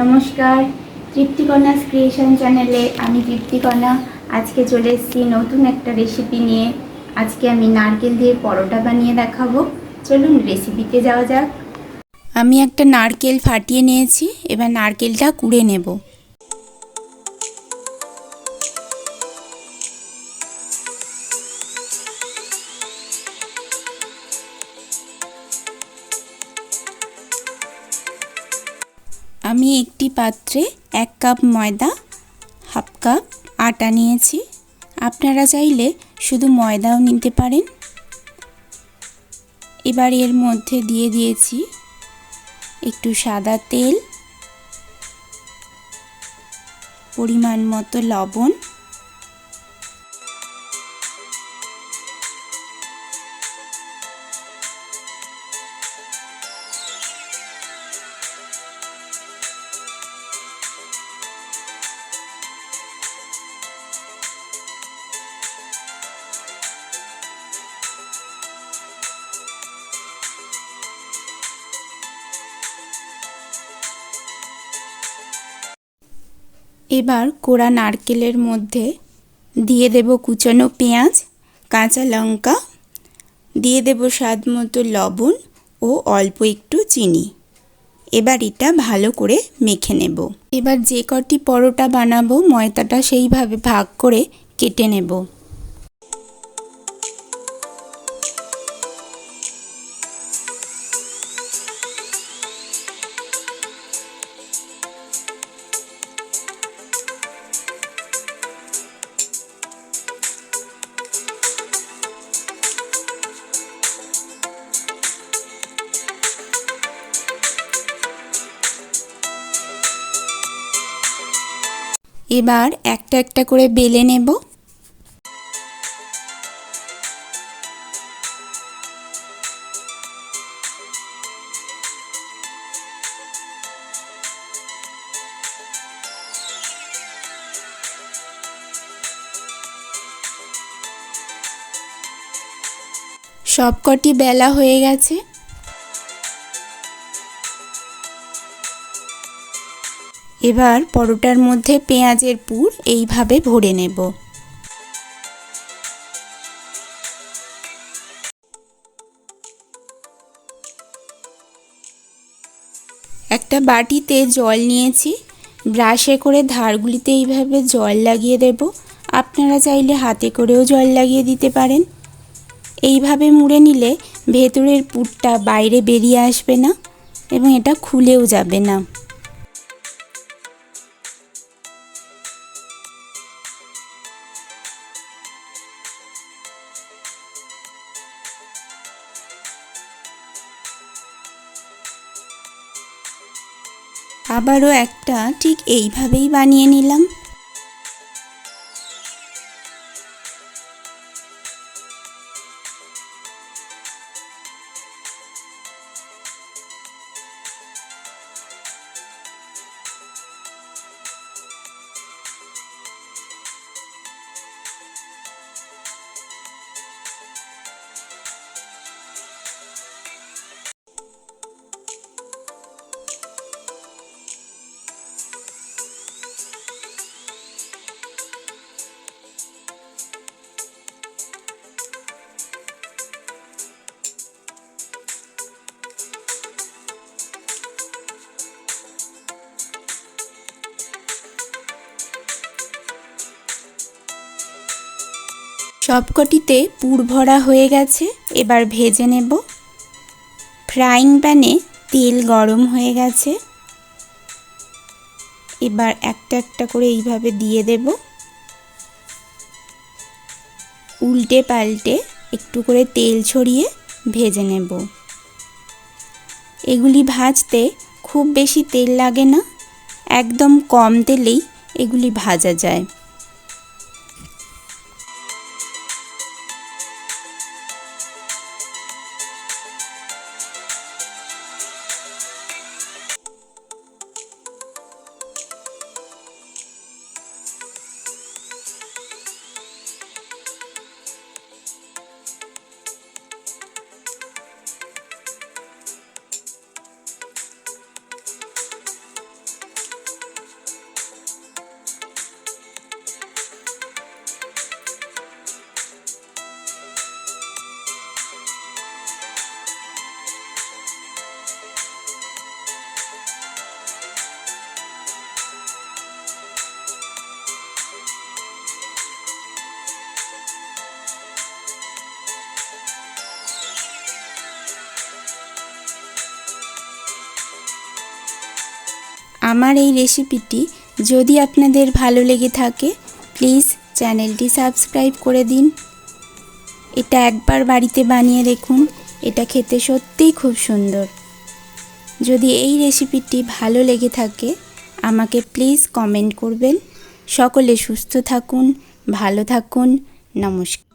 নমস্কার তৃপ্তিকন্যা ক্রিয়েশন চ্যানেলে আমি তৃপ্তিকণা আজকে চলে এসেছি নতুন একটা রেসিপি নিয়ে। আজকে আমি নারকেল দিয়ে পরোটা বানিয়ে দেখাবো। চলুন রেসিপিতে যাওয়া যাক। আমি একটা নারকেল ফাটিয়ে নিয়েছি, এবার নারকেলটা কুড়ে নেব। আমি একটি পাত্রে এক কাপ ময়দা, হাফ কাপ আটা নিয়েছি। আপনারা চাইলে শুধু ময়দাও নিতে পারেন। এবার এর মধ্যে দিয়ে দিয়েছি একটু সাদা তেল, পরিমাণ মতো লবণ। এবার কোড়া নারকেলের মধ্যে দিয়ে দেব কুচানো পেঁয়াজ, কাঁচা লঙ্কা, দিয়ে দেব স্বাদ মতো লবণ ও অল্প একটু চিনি। এবার এটা ভালো করে মেখে নেব। এবার যে কটি পরোটা বানাবো, ময়দাটা সেইভাবে ভাগ করে কেটে নেব। এবার একটা একটা করে বেলে নেব। সবকটি বেলা হয়ে গেছে। এবার পরোটার মধ্যে পেঁয়াজের পুর এইভাবে ভরে নেব। একটা বাটিতে জল নিয়েছি। ব্রাশে করে ধারগুলিতে এইভাবে জল লাগিয়ে দেব। আপনারা চাইলে হাতে করেও জল লাগিয়ে দিতে পারেন। এইভাবে মুড়ে নিলে ভেতরের পুরটা বাইরে বেরিয়ে আসবে না এবং এটা খুলেও যাবে না। আবারও একটা ঠিক এইভাবেই বানিয়ে নিলাম। সবকটিতে পুর ভরা হয়ে গেছে, এবার ভেজে নেব। ফ্রাইং প্যানে তেল গরম হয়ে গেছে। এবার একটা একটা করে এইভাবে দিয়ে দেব। উল্টে পাল্টে একটু করে তেল ছড়িয়ে ভেজে নেব। এগুলি ভাজতে খুব বেশি তেল লাগে না, একদম কম তেলেই এগুলি ভাজা যায়। আমার এই রেসিপিটি যদি আপনাদের ভালো লেগে থাকে প্লিজ চ্যানেলটি সাবস্ক্রাইব করে দিন। এটা একবার বাড়িতে বানিয়ে দেখুন, এটা খেতে সত্যিই খুব সুন্দর। যদি এই রেসিপিটি ভালো লেগে থাকে, আমাকে প্লিজ কমেন্ট করবেন। সকলে সুস্থ থাকুন, ভালো থাকুন, নমস্কার।